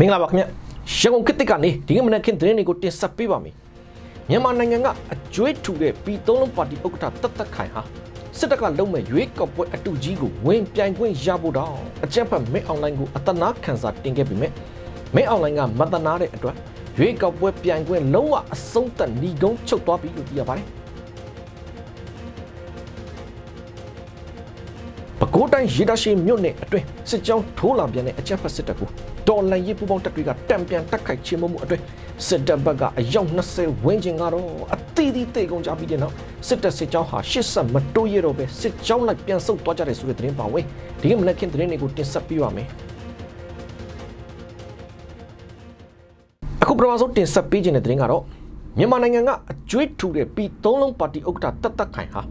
မင်္ဂလာပါခင်ဗျရန်ကုန်ခေတ်သစ်ကနေဒီကမနက်ခင်းသတင်းတွေကိုတင်ဆက်ပေးပါမယ်မြန်မာနိုင်ငံကအကျွေးထူတဲ့ပြည်သုံးလုံးပါတီဥက္ကဋ္ဌတတ်တတ်ခိုင်ဟာစစ်တပ်ကလုံမဲ့ရွေးကောက်ပွဲအတူကြီးကိုဝင်ပြိုင်ခွင့်ရဖို့တော့အကြံဖတ်မင်းအွန်လိုင်းကိုအတနာခံစာတင်ခဲ့ပြီမဲ့မင်းအွန်လိုင်းကမတနာတဲ့အတွက်ရွေးကောက်ပွဲပြိုင်ခွင့်လုံးဝအဆုံးသတ်ညီကုန်းချုပ်သွားပြီလို့သိရပါတယ် ပဲခူးတိုင်းရေတရှိမြို့နယ်အတွင်းစစ်ကြောင်းထိုးလာပြန်တဲ့အကြမ်းဖက်စစ်တပ်ကိုတော်လန်ရေးပူပေါင်းတပ်တွေကတံပြန်တက်ခိုက်ချေမှုမှုအတွင်းစစ်တပ်ဘက်ကအယောက်20ဝန်းကျင်ကတော့အသီးသီးတေကုန်ကြပြီးတဲ့နောက်စစ်တပ်စစ်ကြောင်းဟာရှစ်ဆက်မတိုးရတော့ပဲစစ်ကြောင်းလိုက်ပြန်ဆုတ်သွားကြတယ်ဆိုတဲ့သတင်းပါဝင်ဒီကမနက်ခင်းသတင်းတွေကိုတင်ဆက်ပေးပါမယ်အခုပထမဆုံးတင်ဆက်ပေးခြင်းတဲ့သတင်းကတော့မြန်မာနိုင်ငံကအကျွေးထူတဲ့ပြည်သုံးလုံးပါတီဥက္ကဋ္ဌတတ်တတ်ခိုင်ဟာ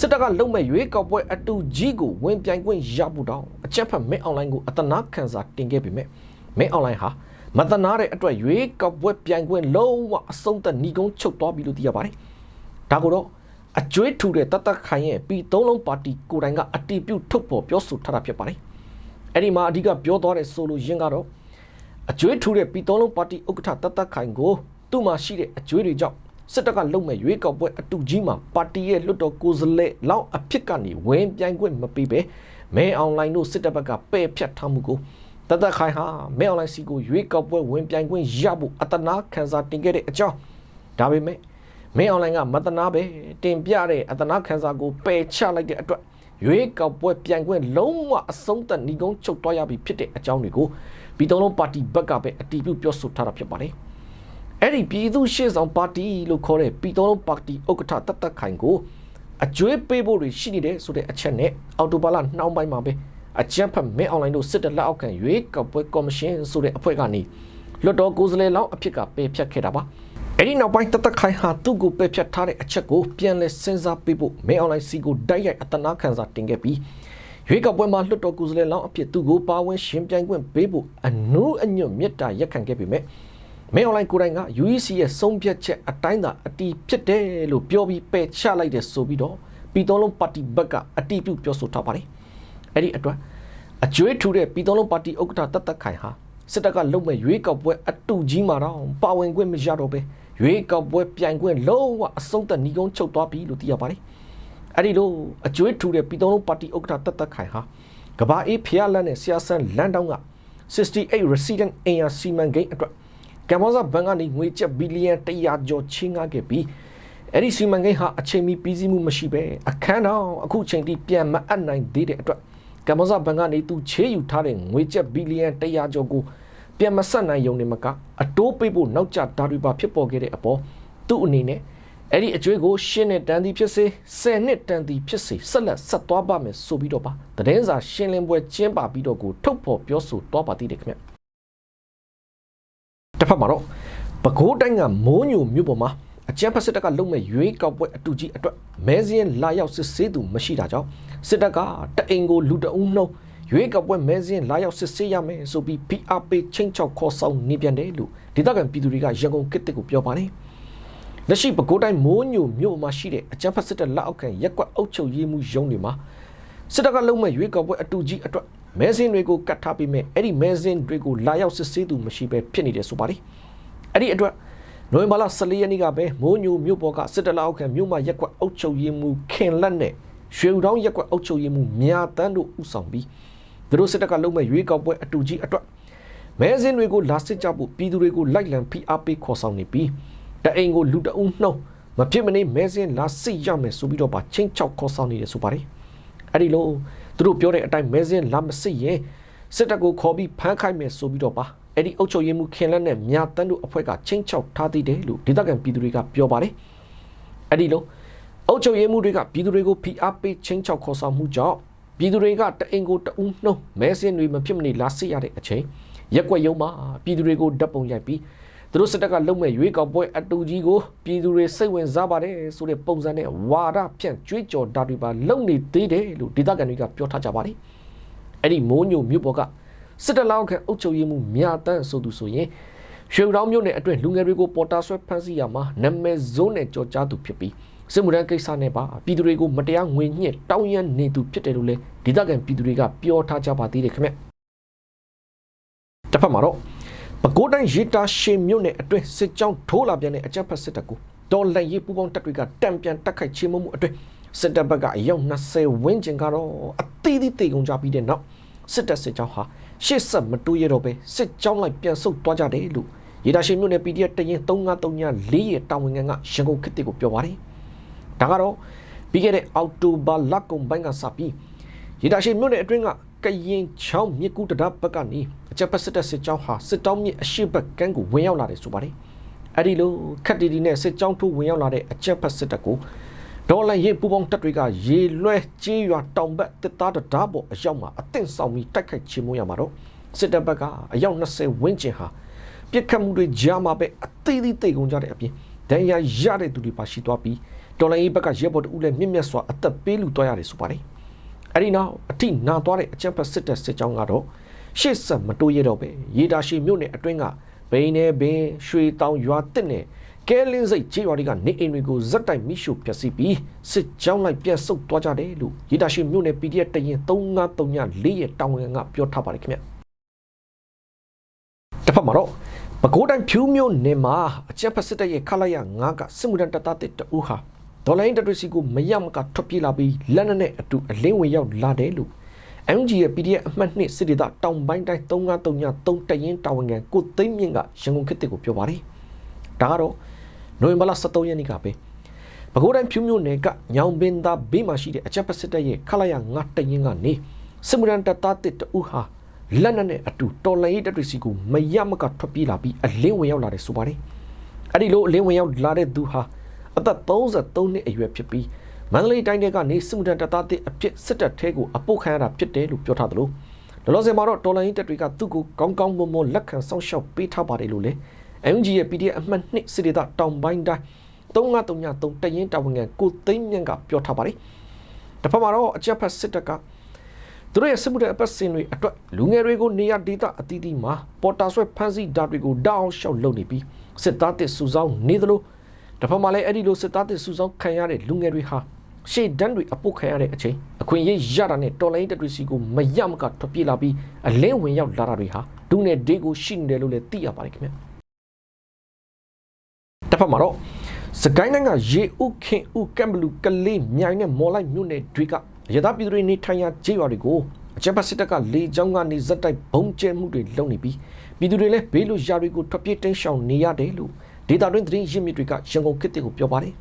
စစ်တပ်ကလုံမဲ့ရွေးကောက်ပွဲအတူကြီးကိုဝင်ပြိုင်ခွင့်ရဖို့တောင်းအချက်ဖက်မင်းအွန်လိုင်းကိုအတနာခံစာတင်ခဲ့ပေမဲ့မင်းအွန်လိုင်းဟာမတနာတဲ့အတွက်ရွေးကောက်ပွဲပြိုင်ခွင့်လုံးဝအဆုံးသတ်ညီကုန်းချုပ်သွားပြီလို့သိရပါတယ်။ဒါကိုတော့အကျွေးထူတဲ့တတ်တတ်ခိုင်ရဲ့ပြည်သုံးလုံးပါတီကိုယ်တိုင်ကအတီးပြုတ်ထုတ်ပေါ်ပြောဆိုထားတာဖြစ်ပါတယ်။အဲ့ဒီမှာအဓိကပြောသွားတဲ့ဆိုလိုရင်းကတော့အကျွေးထူတဲ့ပြည်တော်လုံးပါတီဥက္ကဋ္ဌတတ်တတ်ခိုင်ကိုသူ့မှာရှိတဲ့အကျွေးတွေကြောင့် စစ်တပ်ကလုံမဲ့ရွေးကောက်ပွဲအတူကြီးမှာပါတီရဲ့လွတ်တော်ကိုယ်စားလှယ်လောက်အဖြစ်ကနေဝင်ပြိုင်ခွင့်မပေးပဲမဲအွန်လိုင်းတို့စစ်တပ်ဘက်ကပယ်ဖြတ်ထားမှုကိုတတ်တတ်ခိုင်ဟာမဲအွန်လိုင်းစီကိုရွေးကောက်ပွဲဝင်ပြိုင်ခွင့်ရဖို့အတနာခံစာတင်ခဲ့တဲ့အကြောင်းဒါပေမဲ့မဲအွန်လိုင်းကမတနာပဲတင်ပြတဲ့အတနာခံစာကိုပယ်ချလိုက်တဲ့အတွက်ရွေးကောက်ပွဲပြိုင်ခွင့်လုံးဝအဆုံးသတ်ညီကုန်းချုပ်သွားရပြီဖြစ်တဲ့အကြောင်းတွေကိုပြည်တော်လုံးပါတီဘက်ကပဲအတီးပြုပြောဆိုထားတာဖြစ်ပါတယ်။ အဲ့ဒီပြည်သူ့ရှေ့ဆောင်ပါတီလို့ခေါ်တဲ့ပြည်တော်လုံးပါတီဥက္ကဋ္ဌတတ်တတ်ခိုင်ကိုအကျွေးပေးဖို့တွေရှိနေတယ်ဆိုတဲ့အချက်နဲ့အော်တိုဘာလနှောင်းပိုင်းမှာပဲအကြမ်းဖက်မဲအွန်လိုင်းတို့စစ်တပ်လက်အောက်ခံရွေးကောက်ပွဲကော်မရှင်ဆိုတဲ့အဖွဲ့ကနေလွတ်တော်ကိုယ်စားလှယ်လောင်းအဖြစ်ကပယ်ဖြတ်ခဲ့တာပါ။အဲ့ဒီနောက်ပိုင်းတတ်တတ်ခိုင်ဟာသူ့ကိုပယ်ဖြတ်ထားတဲ့အချက်ကိုပြန်လည်စဉ်းစားပေးဖို့မဲအွန်လိုင်းစီကိုတိုက်ရိုက်အတနာခံစာတင်ခဲ့ပြီးရွေးကောက်ပွဲမှာလွှတ်တော်ကိုယ်စားလှယ်လောင်းအဖြစ်သူကိုပါဝင်ရှင်ပြိုင်ခွင့်ပေးဖို့အနုအညွတ်မြတ်တာရက်ခံခဲ့ပေမဲ့ မဲအွန်လိုင်းကိုယ်တိုင်က UEC ရဲ့ဆုံးဖြတ်ချက်အတိုင်းသာအတီးဖြစ်တယ်လို့ပြောပြီးပယ်ချလိုက်တယ်ဆိုပြီးတော့ပြည်တော်လုံးပါတီဘက်ကအတီးပြုပြောဆိုထားပါတယ်အဲ့ဒီအတွက်အကျွေးထူတဲ့ပြည်တော်လုံးပါတီဥက္ကဋ္ဌတတ်တတ်ခိုင်ဟာစစ်တပ်ကလုံမဲ့ရွေးကောက်ပွဲအတူကြီးမှာတော့ပါဝင်ခွင့်မရတော့ပဲရွေးကောက်ပွဲပြိုင်ခွင့်လုံးဝအဆုံးသတ်ညီကုန်းချုပ်သွားပြီလို့သိရပါတယ်အဲ့ဒီလိုအကျွေးထူတဲ့ပြည်တော်လုံးပါတီဥက္ကဋ္ဌတတ်တတ်ခိုင်ဟာကဘာအေးဖျားလန်းနဲ့ဆရာဆန်းလန်တောင်းက68 resident အင်ယာစီမံကိန်းအတွက် ကမ္ဘောဇဘန်ကနေငွေကျပ်ဘီလီယံ100ကျော်ချင်းငှားခဲ့ပြီးအဲ့ဒီစီမံကိန်းဟာအချိန်မီပြီးစီးမှုမရှိပဲအခန်းတော်အခုချိန်ထိပြန်မအပ်နိုင်သေးတဲ့အတွက်ကမ္ဘောဇဘန်ကနေသူချေးယူထားတဲ့ငွေကျပ်ဘီလီယံ100ကျော်ကိုပြန်မဆက်နိုင်ရုံနဲ့မကအတိုးပေးဖို့နောက်ကျတာတွေပါဖြစ်ပေါ်ခဲ့တဲ့အပေါ်သူ့အနေနဲ့အဲ့ဒီအကျွေးကိုရှင်းနဲ့တန်သည်ဖြစ်စေ10နှစ်တန်သည်ဖြစ်စေဆက်လက်ဆက်သွားပါမယ်ဆိုပြီးတော့ပါတည်င်းစာရှင်းလင်းပွဲကျင်းပပြီးတော့ကိုထုတ်ဖော်ပြောဆိုသွားပါသေးတယ်ခင်ဗျ တစ်ဖက်မှာတော့ပဲခူးတိုင်းကမိုးညိုမြို့ပေါ်မှာအကြမ်းဖက်စစ်တပ်ကလုံမဲ့ရွေးကောက်ပွဲအတူကြီးအတွက်မဲစင်းလာရောက်စစ်ဆေးသူမရှိတာကြောင့်စစ်တပ်ကတအိမ်ကိုလူတအုံနှုံးရွေးကောက်ပွဲမဲစင်းလာရောက်စစ်ဆေးရမယ်ဆိုပြီး PRP ချင်းချောက်ခေါ်ဆောင်နေပြန်တယ်လို့ဒေသခံပြည်သူတွေကရန်ကုန်ကစ်တစ်ကိုပြောပါတယ်လက်ရှိပဲခူးတိုင်းမိုးညိုမြို့မှာရှိတဲ့အကြမ်းဖက်စစ်တပ်လက်အောက်ခံရက်ကွက်အုပ်ချုပ်ရေးမှုရုံးတွေမှာစစ်တပ်ကလုံမဲ့ရွေးကောက်ပွဲအတူကြီးအတွက် မဲစင်းတွေကိုကတ်ထားပြီးမဲ့အဲ့ဒီမဲစင်းတွေကိုလာရောက်စစ်ဆေးသူမရှိပဲဖြစ်နေတယ်ဆိုပါတယ်အဲ့ဒီအတွက်နိုဝင်ဘာလ14ရက်နေ့ကပဲမိုးညိုမြို့ပေါ်ကစစ်တပ်လက်အောက်ခံမြို့မှာရက်ကွက်အုပ်ချုပ်ရေးမှုခင်လက်နဲ့ရွှေဦးတောင်းရက်ကွက်အုပ်ချုပ်ရေးမှုမြာတန်းတို့ဥဆောင်ပြီးသူတို့စစ်တပ်ကလုံမဲ့ရွေးကောက်ပွဲအတူကြီးအတွက်မဲစင်းတွေကိုလာစစ်ကြဖို့ပြည်သူတွေကိုလိုက်လံဖိအားပေးခေါ်ဆောင်နေပြီးတအိမ်ကိုလူတအုံနှုံမဖြစ်မနေမဲစင်းလာစစ်ရမယ်ဆိုပြီးတော့ပါချင်းချောက်ခေါ်ဆောင်နေတယ်ဆိုပါတယ်အဲ့ဒီလို သူတို့ပြောတဲ့အတိုင်းမဲစင်းလာမစစ်ရင်စစ်တပ်ကိုခေါ်ပြီးဖမ်းခိုင်းမယ်ဆိုပြီးတော့ပါအဲ့ဒီအုပ်ချုပ်ရေးမှုခင်လက်နဲ့မြာတန်းတို့အဖွဲ့ကချင်းချောက်ထားသေးတယ်လို့ဒေသခံပြည်သူတွေကပြောပါတယ်အဲ့ဒီလိုအုပ်ချုပ်ရေးမှုတွေကပြည်သူတွေကိုဖိအားပေးချင်းချောက်ခေါ်ဆောင်မှုကြောင့်ပြည်သူတွေကတအိမ်ကိုတအုံနှုံမဲစင်းတွေမဖြစ်မနေလာစစ်ရတဲ့အချိန်ရက်ွက်ရုံမှာပြည်သူတွေကိုဓာတ်ပုံရိုက်ပြီး သူတို့စစ်တပ်ကလုံမဲ့ရွေးကောက်ပွဲအတူကြီးကိုပြည်သူတွေစိတ်ဝင်စားပါတယ်ဆိုတဲ့ပုံစံနဲ့ဝါဒဖြန့်ကြွေးကြော်တာတွေပါလုံနေသေးတယ်လို့ဒေသခံတွေကပြောထားကြပါတယ်အဲ့ဒီမိုးညိုမြို့ပေါ်ကစစ်တပ်လောက်ခံအုပ်ချုပ်ရေးမှုမြာတန်းဆိုသူဆိုရင်ရွှေတောင်မြို့နယ်အတွင်းလူငယ်တွေကိုပေါ်တာဆွဲဖမ်းဆီးရမှာနာမည်ဇုံးနဲ့ကြော်ကြားသူဖြစ်ပြီးစစ်မှုထမ်းကိစ္စနဲ့ပါပြည်သူတွေကိုမတရားငွေညှစ်တောင်းရမ်းနေသူဖြစ်တယ်လို့လည်းဒေသခံပြည်သူတွေကပြောထားကြပါသေးတယ်ခင်ဗျတစ်ဖက်မှာတော့ ပဲခူးတိုင်းရေတာရှင်မြို့နယ်အတွင်းစစ်ကြောင်းထိုးလာပြန်တဲ့အကြမ်းဖက်စစ်တပ်ကိုတော်လှန်ရေးပူးပေါင်းတပ်တွေကတံပြန်တက်ခိုက်ချေမှုမှုအတွင်းစစ်တပ်ဘက်ကအယောက်20ဝန်းကျင်ကတော့အသီးသီးတေကုန်ကြပြီးတဲ့နောက်စစ်တပ်စစ်ကြောင်းဟာရှေ့ဆက်မတိုးရတော့ပဲစစ်ကြောင်းလိုက်ပြန်ဆုတ်သွားကြတယ်လို့ရေတာရှင်မြို့နယ် PDF တရင်3934ရဲ့တာဝန်ခံကရန်ကုန်ခေတ်ကိုပြောပါတယ်ဒါကတော့ပြီးခဲ့တဲ့အောက်တိုဘာလကုန်ပိုင်းကစပြီးရေတာရှင်မြို့နယ်အတွင်းက ကရင်ချောင်းမြစ်ကူးတရဘက်ကနေအကြက်ပတ်စစ်တပ်စစ်ကြောင်းဟာစစ်တောင်းမြစ်အရှိတ်ဘက်ကန်းကိုဝင်ရောက်လာတယ်ဆိုပါတယ်အဲ့ဒီလိုခက်တီတီနဲ့စစ်ကြောင်းထိုးဝင်ရောက်လာတဲ့အကြက်ဖက်စစ်တပ်ကိုဒေါ်လာရေးပူပေါင်းတပ်တွေကရေလွှဲကြေးရွာတောင်ဘက်တစ်သားတဓာပေါ်အရောက်မှာအသင့်ဆောင်ပြီးတိုက်ခိုက်ချေမှုရမှာတော့စစ်တပ်ဘက်ကအယောက်20ဝန်းကျင်ဟာပြစ်ခတ်မှုတွေကြားမှာပဲအသေးသေးတိတ်ကုန်ကြတဲ့အပြင်ဒဏ်ရာရတဲ့သူတွေပါရှိသွားပြီးဒေါ်လာရေးဘက်ကရဲဘော်တူလည်းမြင့်မြတ်စွာအသက်ပေးလူသွားရတယ်ဆိုပါတယ် အဲ့ဒီနောက်အထိနာသွားတဲ့အကြံဖက်စစ်တပ်စစ်ကြောင်းကတော့ရှေ့ဆက်မတိုးရတော့ပဲရေတာရှိမြို့နယ်အတွင်းကဘိန်းနဲ့ဘင်းရွှေတောင်ရွာတစ်နဲ့ကဲလင်းစိတ်ခြေရွာတွေကနေအိမ်တွေကိုဇက်တိုက်မိရှုဖျက်ဆီးပြီးစစ်ကြောင်းလိုက်ပြန်ဆုတ်သွားကြတယ်လို့ရေတာရှိမြို့နယ် PDF တရင်3934ရဲ့တာဝန်ခံကပြောထားပါတယ်ခင်ဗျတစ်ဖက်မှာတော့ပဲခူးတိုင်းဖြူးမြို့နယ်မှာအကြက်ဖက်စစ်တပ်ရဲ့ခလာရ9ကစစ်မှုထမ်းတပ်သားတစ်တဦးဟာ ဒေါ်လာရင်းတရစီကိုမရမကထွက်ပြေးလာပြီးလက်နက်နဲ့အတူအလင်းဝင်ရောက်လာတယ်လို့ MG ရဲ့ PDF အမှတ်2စစ်ဒေသတောင်ပိုင်းတိုင်း3933တရင်တာဝန်ခံကိုသိမ့်မြင့်ကရန်ကုန်ခေတ်ကိုပြောပါတယ်။ဒါကတော့နိုဝင်ဘာလ23ရက်နေ့ကပဲပဲခူးတိုင်းဖြူမြို့နယ်ကညောင်ပင်သားဘေးမှာရှိတဲ့အချက်ပစစ်တပ်ရဲ့ခလာရ9တရင်ကနေစစ်မှုရန်တပ်သားတစ်တူဟာလက်နက်နဲ့အတူတော်လိုင်းတပ်တွေစီကိုမရမကထွက်ပြေးလာပြီးအလင်းဝင်ရောက်လာတယ်ဆိုပါတယ်။အဲ့ဒီလိုအလင်းဝင်ရောက်လာတဲ့သူဟာ အသက်33နှစ်အရွယ်ဖြစ်ပြီးမန္တလေးတိုင်းကနေစစ်မှုထမ်းတပ်သားတဲ့အဖြစ်စစ်တပ်ထဲကိုအပုတ်ခံရတာဖြစ်တယ်လို့ပြောထားသလိုလောလောဆယ်မှာတော့တော်လိုင်းတပ်တွေကသူ့ကိုကောင်းကောင်းမွန်မွန်လက်ခံဆောင်ရှောက်ပေးထားပါတယ်လို့လေ MG ရဲ့ PDF အမှတ်2စစ်ဒေသတောင်ပိုင်းတိုင်း3933တရင်တာဝန်ခံကိုသိန်းမြင့်ကပြောထားပါတယ်။တစ်ဖက်မှာတော့အကြက်ဖက်စစ်တပ်ကသူတို့ရဲ့စစ်မှုထမ်းအပတ်စဉ်တွေအတွက်လူငယ်တွေကိုနေရာဒေသအသီးသီးမှာပေါ်တာဆွဲဖမ်းဆီးဓာတ်တွေကိုတောင်းလျှောက်လုပ်နေပြီးစစ်သားတစ်စုဆောင်နေသလို တစ်ဖက်မှာလည်းအဲ့ဒီလိုစစ်သားတစ်စုဆောင်ခံရတဲ့လူငယ်တွေဟာရှေ့တန်းတွေအပုတ်ခံရတဲ့အချိန်အခွင့်အရေးရတာနဲ့တော်လိုင်းတက်တွေစီကိုမရမကထွက်ပြေးလာပြီးအလင်းဝင်ရောက်လာတာတွေဟာဒုနဲ့ဒေးကိုရှိနေတယ်လို့လည်းသိရပါတယ်ခင်ဗျတစ်ဖက်မှာတော့စကိုင်းနိုင်ငံရေဥခင်ဥကမ်ဘလူကလေးမြိုင်နဲ့မော်လိုက်မြို့နယ်တွေကရသပြည်သူတွေနေထိုင်ရာခြေရွာတွေကိုအချက်ပတ်စစ်တပ်ကလေကြောင်းကနေဇက်တိုက်ဘုံကျဲမှုတွေလုပ်နေပြီးပြည်သူတွေလည်းဘေးလိုရာတွေကိုထွက်ပြေးတင်းရှောင်နေရတယ်လို့ ဒေတာတွင်းသတင်းရင်းမြစ်တွေကရန်ကုန်ခေတ်ကိုပြောပါတယ်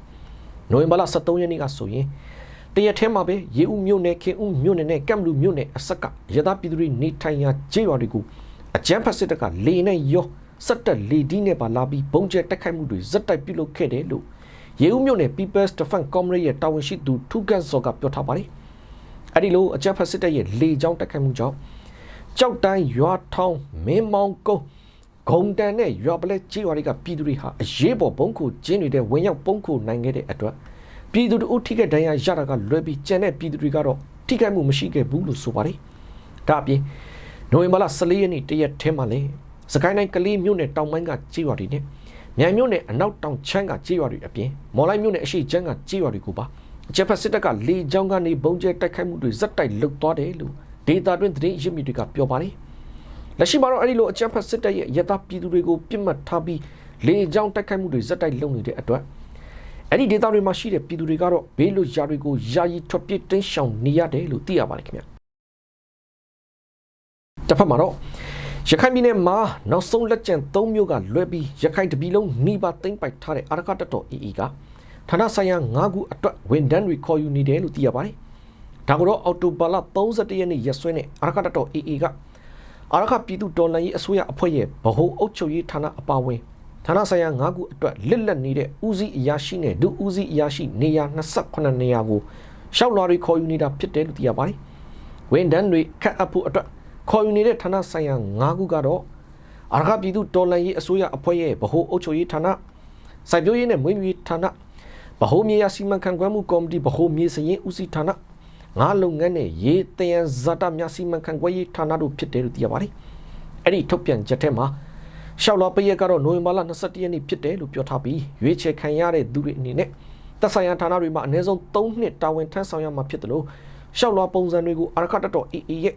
နိုဝင်ဘာလ23ရက်နေ့ကဆိုရင်တရက်ထဲမှာပဲရေဦးမြို့နယ်ခင်ဦးမြို့နယ်နဲ့ကမ်လူမြို့နယ်အဆက်ကရသပြည်သူတွေနေထိုင်ရာခြေရွာတွေကိုအကြမ်းဖက်စစ်တပ်ကလေနဲ့ရောစက်တက်လေဒီနဲ့ပါလာပြီးဘုံကျဲတက်ခိုက်မှုတွေဇက်တိုက်ပြုလုပ်ခဲ့တယ်လို့ရေဦးမြို့နယ် People's Defense Comrade ရဲ့တာဝန်ရှိသူထူကန်စောကပြောထားပါတယ်အဲ့ဒီလိုအကြမ်းဖက်စစ်တပ်ရဲ့လေကြောင်းတက်ခိုက်မှုကြောင့်ကြောက်တိုင်းရွာထောင်းမင်းမောင်ကုန်း ဂုံတန်နဲ့ရွာပလက်ကြီးရွာတွေကပြည်သူတွေဟာအရေးပေါ်ဘုံခုကျင်းနေတဲ့ဝင်ရောက်ပုံခုနိုင်ခဲ့တဲ့အတွက်ပြည်သူတို့ထိခိုက်ဒဏ်ရာရတာကလွယ်ပြီးကြံတဲ့ပြည်သူတွေကတော့ထိခိုက်မှုမရှိခဲ့ဘူးလို့ဆိုပါတယ်။ဒါအပြင်နိုဝင်ဘာလ14ရက်နေ့တရက်ထဲမှာလေစကိုင်းတိုင်းကလေးမြို့နယ်တောင်ပိုင်းကကြီးရွာတွေနဲ့မြိုင်မြို့နယ်အနောက်တောင်ချမ်းကကြီးရွာတွေအပြင်မော်လိုက်မြို့နယ်အရှိချမ်းကကြီးရွာတွေကိုပါဂျပန်စစ်တပ်ကလေကြောင်းကနေဘုံကျဲတိုက်ခိုက်မှုတွေဇက်တိုက်လုပ်သွားတယ်လို့ဒေတာတွင်သတင်းရင်းမြစ်တွေကပြောပါတယ်။ လက်ရှိမှာတော့အဲ့ဒီလိုအကြမ်းဖက်စစ်တပ်ရဲ့ရတပြည်သူတွေကိုပြစ်မှတ်ထားပြီးလေကြောင်းတိုက်ခိုက်မှုတွေဇက်တိုက်လုပ်နေတဲ့အတွက်အဲ့ဒီဒေတာတွေမှာရှိတဲ့ပြည်သူတွေကတော့ဘေးလွတ်ရာတွေကိုယာယီထွက်ပြေးတင်းရှောင်နေရတယ်လို့သိရပါတယ်ခင်ဗျ။တစ်ဖက်မှာတော့ရခိုင်ပြည်နယ်မှာနောက်ဆုံးလက်ကျန်၃မျိုးကလွဲပြီးရခိုင်တပြည်လုံးနှိပါသိမ့်ပိုက်ထားတဲ့အာရကတတော် EE ကဌာနဆိုင်ရာ၅ခုအတွက်ဝန်တန်းတွေခေါ်ယူနေတယ်လို့သိရပါတယ်။ဒါကတော့အော်တိုဘာလ31ရက်နေ့ရက်စွဲနဲ့အာရကတတော် EE က အာရခပြည်သူတော်လှန်ရေးအစိုးရအဖွဲ့ရဲ့ဗဟိုအုပ်ချုပ်ရေးဌာနအပါအဝင်ဌာနဆိုင်ရာ၅ခုအတွက်လစ်လက်နေတဲ့ဦးစီးအရာရှိနဲ့ဒုဦးစီးအရာရှိနေရာ28နေရာကိုရှောက်လာတွေခေါ်ယူနေတာဖြစ်တယ်လို့သိရပါတယ်။ဝန်တန်းတွေခတ်အပ်ဖို့အတွက်ခေါ်ယူနေတဲ့ဌာနဆိုင်ရာ၅ခုကတော့အာရခပြည်သူတော်လှန်ရေးအစိုးရအဖွဲ့ရဲ့ဗဟိုအုပ်ချုပ်ရေးဌာနစိုက်ပျိုးရေးနဲ့မွေးမြူရေးဌာနဗဟိုမြေယာစီမံခန့်ခွဲမှုကော်မတီဗဟိုမြေစရင်ဦးစီးဌာန ငါလုပ်ငန်းနဲ့ရေတယံဇာတများစီမံခန့်ခွဲရေးဌာနတို့ဖြစ်တယ်လို့သိရပါတယ်။အဲ့ဒီထုတ်ပြန်ချက်ထဲမှာရှောက်လာပရက်ကတော့နိုဝင်ဘာလ22ရက်နေ့ဖြစ်တယ်လို့ပြောထားပြီးရွေးချယ်ခံရတဲ့သူတွေအနေနဲ့သက်ဆိုင်ရာဌာနတွေမှာအနည်းဆုံး3နှစ်တာဝန်ထမ်းဆောင်ရမှာဖြစ်တယ်လို့ရှောက်လာပုံစံတွေကိုအာရခတတော် AA ရဲ့ဗ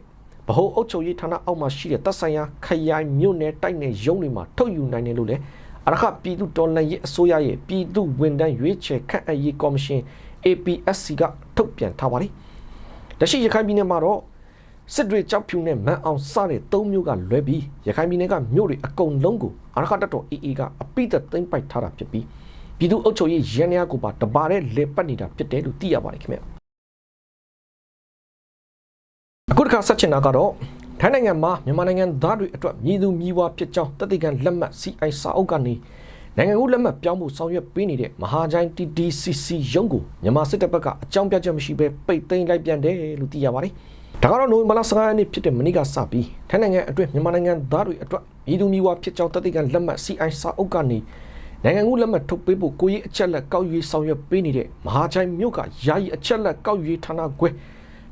ဗဟိုအုပ်ချုပ်ရေးဌာနအောက်မှာရှိတဲ့တပ်ဆိုင်ရာခရိုင်မြို့နယ်တိုက်နယ်ရုံးတွေမှာထုတ်ယူနိုင်တယ်လို့လည်းအရခပြည်သူတော်လှန်ရေးအစိုးရရဲ့ပြည်သူဝန်ထမ်းရွေးချယ်ခန့်အပ်ရေးကော်မရှင် APSC ကထုတ်ပြန်ထားပါတယ်။ လက်ရှိရခိုင်ပြည်နယ်မှာတော့စစ်တွေကြောက်ဖြူနဲ့မန်အောင်စတဲ့၃မျိုးကလွဲပြီးရခိုင်ပြည်နယ်ကမြို့တွေအကုန်လုံးကိုအရခတပ်တော် AA ကအပိသက်သိမ်းပိုက်ထားတာဖြစ်ပြီးပြည်သူအုပ်ချုပ်ရေးရန်ရာကိုပါတပါတဲ့လေပတ်နေတာဖြစ်တယ်လို့သိရပါတယ်ခင်ဗျာ။အခုတစ်ခါဆက်ချင်တာကတော့ထိုင်းနိုင်ငံမှာမြန်မာနိုင်ငံသားတွေအတွက်မြည်သူမြည်ဝါဖြစ်ကြောင်းတတိကံလက်မှတ် CI စာအုပ်ကနေ နိုင်ငံကူးလက်မှတ်ပြောင်းဖို့ဆောင်ရွက်ပေးနေတဲ့မဟာချိုင်း TDCC ရုံးကိုမြန်မာစစ်တပ်ဘက်ကအကြောင်းပြချက်မရှိဘဲပိတ်သိမ်းလိုက်ပြန်တယ်လို့သိရပါတယ်။ဒါကတော့နိုဝင်ဘာလ15ရက်နေ့ဖြစ်တဲ့မနေ့ကစပြီးထိုင်းနိုင်ငံအတွင်းမြန်မာနိုင်ငံသားတွေအတွက်မြည်သူမြည်ဝါဖြစ်ကြောင်းတတိကံလက်မှတ် CI စာအုပ်ကနေနိုင်ငံကူးလက်မှတ်ထုတ်ပေးဖို့ကိုကြီးအချက်လက်ကောက်ယူဆောင်ရွက်ပေးနေတဲ့မဟာချိုင်းမြို့ကယာယီအချက်လက်ကောက်ယူဌာနခွဲ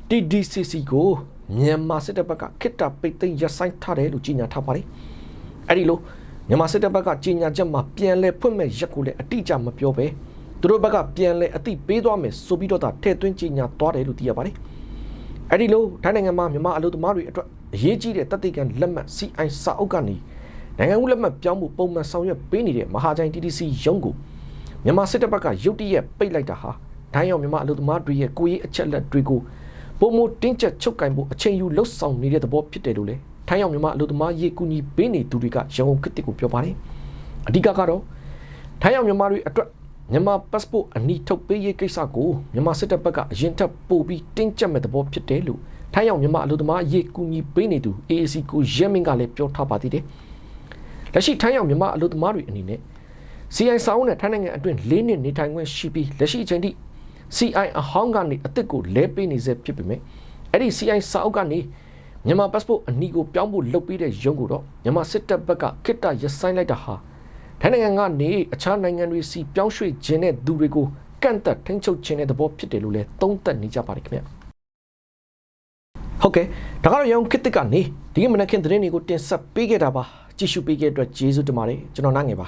TDCC ကိုမြန်မာစစ်တပ်ဘက်ကခိတ္တပိတ်သိမ်းရပ်ဆိုင်းထားတယ်လို့ကြေညာထားပါတယ်။အဲဒီလို မြန်မာစစ်တပ်ဘက်ကကြေညာချက်မှာပြန်လဲဖွင့်မဲ့ရက်ကိုလည်းအတိအကျမပြောဘဲသူတို့ဘက်ကပြန်လဲအတိပေးသွားမယ်ဆိုပြီးတော့တာထည့်သွင်းကြေညာသွားတယ်လို့သိရပါတယ်။အဲဒီလိုထိုင်းနိုင်ငံမှာမြန်မာအလုပ်သမားတွေအတွက်အရေးကြီးတဲ့တပ်သိကံလက်မှတ် CI စာအုပ်ကနေနိုင်ငံဦးလက်မှတ်ပြောင်းမှုပုံမှန်ဆောင်ရွက်ပေးနေတဲ့မဟာချိုင် TDC ရုံးကိုမြန်မာစစ်တပ်ဘက်ကရုတ်တရက်ပိတ်လိုက်တာဟာဒိုင်းရောက်မြန်မာအလုပ်သမားတွေရဲ့ကိုယ်ရေးအချက်လက်တွေကိုပုံမတင်းကျပ်ချုပ်ကင်ဖို့အချိန်ယူလှုပ်ဆောင်နေတဲ့သဘောဖြစ်တယ်လို့လည်း ထိုင်းရောက်မြန်မာအလုပ်သမားရေးကူညီပေးနေသူတွေကရန်ကုန်ခေတ်တစ်ကိုပြောပါတယ်အဓိကကတော့ထိုင်းရောက်မြန်မာတွေအတွက်မြန်မာ passport အနီးထုတ်ပေးရေးကိစ္စကိုမြန်မာစစ်တပ်ဘက်ကအရင်ထပ်ပို့ပြီးတင်းကျပ်မဲ့သဘောဖြစ်တယ်လို့ထိုင်းရောက်မြန်မာအလုပ်သမားရေးကူညီပေးနေသူ AAC ကိုရဲမင်းကလည်းပြောထားပါသေးတယ်လက်ရှိထိုင်းရောက်မြန်မာအလုပ်သမားတွေအနေနဲ့ CI စာအုပ်နဲ့ထိုင်းနိုင်ငံအတွင်း၄နှစ်နေထိုင်ခွင့်ရှိပြီးလက်ရှိအချိန်ထိ CI အဟောင်းကနေအစ်စ်ကိုလဲပေးနေစေဖြစ်ပေမဲ့အဲ့ဒီ CI စာအုပ်ကနေ မြန်မာ passport အနီးကိုပြောင်းဖို့လုပ်ပြီးတဲ့ရုံးကိုတော့မြန်မာစစ်တပ်ဘက်ကခိတ္တရဆိုင်လိုက်တာဟာထိုင်းနိုင်ငံကနေအခြားနိုင်ငံတွေစီပြောင်းရွှေ့ခြင်းတဲ့သူတွေကိုကန့်သက်ထိန်းချုပ်ခြင်းတဲ့သဘောဖြစ်တယ်လို့လည်းသုံးသပ်နေကြပါတယ်ခင်ဗျဟုတ်ကဲ့ဒါကတော့ရန်ခစ်တစ်ကနေဒီကမနက်ခင်းသတင်းတွေကိုတင်ဆက်ပေးခဲ့တာပါကြည့်ရှုပေးခဲ့တဲ့အတွက်ကျေးဇူးတင်ပါတယ်ကျွန်တော်နိုင်ငယ်ပါ